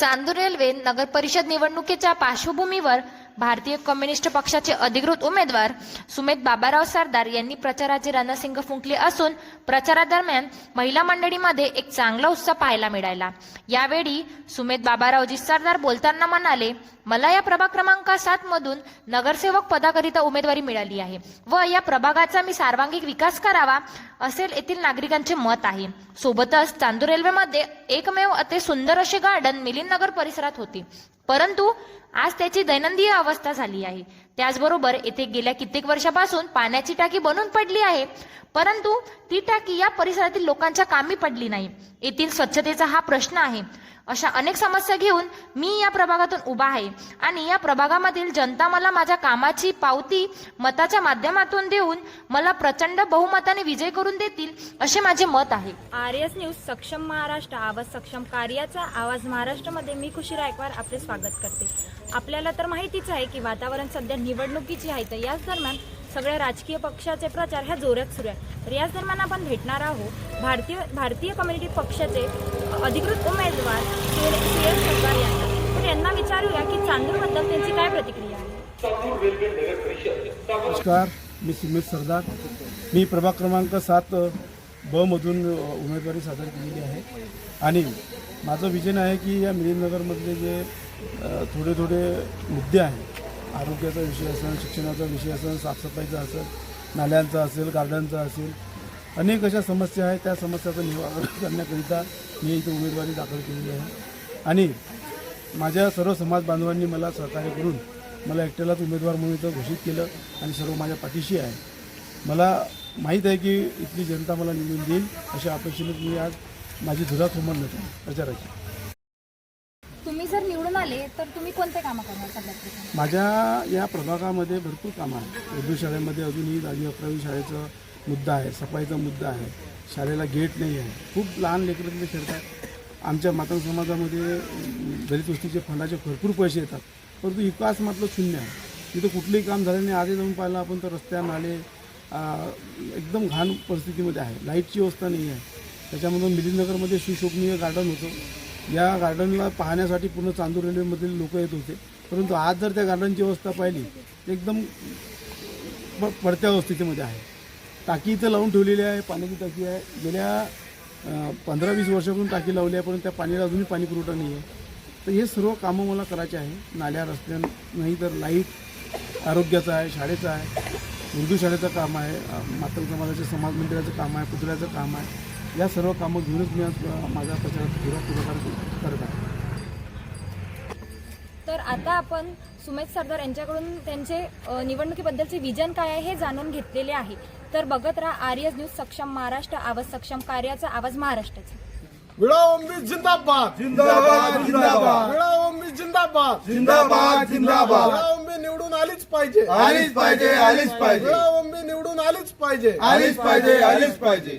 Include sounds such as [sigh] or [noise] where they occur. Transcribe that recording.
Chandur railway नगर परिषद निवडणुकीच्या पार्श्वभूमीवर भारतीय कम्युनिस्ट पक्षाचे अधिकृत उमेदवार सुमेध बाबाराव सरदार यांनी प्रचाराचे रणसिंग फुंकले असून प्रचारादरम्यान महिला मंडळीमध्ये एक चांगला उत्साह पाहायला मिळाला. यावेळी सुमेध बाबारावजी सरदार बोलताना म्हणाले मला या प्रभाग क्रमांक सात मधून नगरसेवक पदाकरिता उमेदवारी मिळाली आहे व या प्रभागाचा मी सर्वांगीण विकास करावा असेल येथील नागरिकांचे मत आहे. सोबतच चांदूर रेल्वेमध्ये एकमेव अति सुंदर असे गार्डन मिलिंद नगर परिसरात होते. परंतु आज त्याची दैनंदिन अवस्था झाली आहे. त्याचबरोबर येथे गेल्या कित्येक वर्षापासून पाण्याची टाकी बनून पडली आहे. परंतु ती टाकी या परिसरातील लोकांच्या कामी पडली नाही. येथील स्वच्छतेचा हा प्रश्न आहे. अशा अनेक समस्या घेऊन मी या प्रभागातून उभा आहे. आणि या प्रभागामधील जनता मला माझ्या कामाची पावती मताच्या माध्यमातून देऊन मला प्रचंड बहुमताने विजय करून देतील असे माझे मत आहे. आर एस न्यूज सक्षम महाराष्ट्र आवाज सक्षम कार्याचा आवाज महाराष्ट्रामध्ये मी खुशी रायकवार आपले स्वागत करते. आपल्याला तर माहितीच आहे की वातावरण सध्या निवडणुकीची आहे तर याच दरम्यान सगळ्या राजकीय पक्षाचे प्रचार ह्या जोरात सुरू आहे तर याच दरम्यान आपण भेटणार आहोत भारतीय भारतीय कम्युनिटी पक्षाचे अधिकृत उमेदवार एस सरकार यांना. तर यांना विचारूया की चांदूरबद्दल त्यांची काय प्रतिक्रिया आहे? नमस्कार मी सुमित सरदार. मी प्रभाग क्रमांक सात ब मधून उमेदवारी सादर केलेली आहे. आणि माझं विजन आहे की या मिलिंदनगरमधले जे थोडे थोडे मुद्दे आहेत आरोग्याचा विषय असेल शिक्षणाचा विषय असेल साफसफाईचा असेल नाल्यांचा असेल गार्डनचा असेल अनेक अशा समस्या आहेत. त्या समस्याचं निवारण [laughs] करण्याकरिता मी इथे उमेदवारी दाखल केलेली आहे. आणि माझ्या सर्व समाज बांधवांनी मला सहकार्य करून मला एकट्यालाच उमेदवार म्हणून इथं घोषित केलं आणि सर्व माझ्या पाठीशी आहे. मला माहीत आहे की इथली जनता मला निवडून देईल अशा अपेक्षेने मी आज माझी धुरा थोमण नव्हती प्रचाराची. तर तुम्ही कोणते कामं करणार माझ्या या प्रभागामध्ये भरपूर कामं आहेत. उर्दू शाळेमध्ये अजूनही दहावी अकरावी शाळेचा मुद्दा आहे सफाईचा मुद्दा आहे. शाळेला गेट नाही आहे. खूप लहान लेकरं तिथे खेळतात. आमच्या मातंग समाजामध्ये दलित वस्तीचे फंडाचे भरपूर पैसे येतात. परंतु विकास मात्र शून्य आहे. तिथं कुठलंही काम झालं नाही. आधी जाऊन पाहिलं आपण तर रस्त्या नाले एकदम घाण परिस्थितीमध्ये आहे. लाईटची व्यवस्था नाही आहे. त्याच्यामधून मिलिंदनगरमध्ये सुशोभनीय गार्डन होतं. या गार्डनला पाहण्यासाठी पूर्ण चांदूर रेल्वेमधील लोक येत होते. परंतु आज जर त्या गार्डनची अवस्था पाहिली एकदम प- पडत्या अवस्थेमध्ये आहे. टाकी इथं लावून ठेवलेली आहे पाण्याची टाकी आहे. गेल्या पंधरा वीस वर्षापासून टाकी लावली आहे पण त्या पाणीला अजूनही पाणी पुरवठा नाही आहे. तर हे सर्व कामं मला करायचे आहे. नाल्या रस्त्या नाही तर लाइट आरोग्याचं आहे शाळेचं आहे. उर्दू शाळेचं काम आहे मातृ मातंग समाज मंदिराचं काम आहे पुतळ्याचं काम आहे. या सर्व कामं घेऊनच मी माझ्या प्रचारात पुरा पुढाकार करत आहे. तर आता आपण सुमेध सरदार यांच्याकडून त्यांचे निवडणुकीबद्दलचे विजन काय आहे हे जाणून घेतलेले आहे. तर बघत राहा आर्यस न्यूज सक्षम महाराष्ट्र आवाज सक्षम कार्याचा आवाज महाराष्ट्राचा. विळावंबी जिंदाबाद. जिंदाबाद जिंदाबाद. विळावंबी जिंदाबाद. जिंदाबाद जिंदाबाद. विळावंबी निवडून आलीच पाहिजे. आलीच पाहिजे आलीच पाहिजे. निवडून आलीच पाहिजे. आलीच पाहिजे आलीच पाहिजे.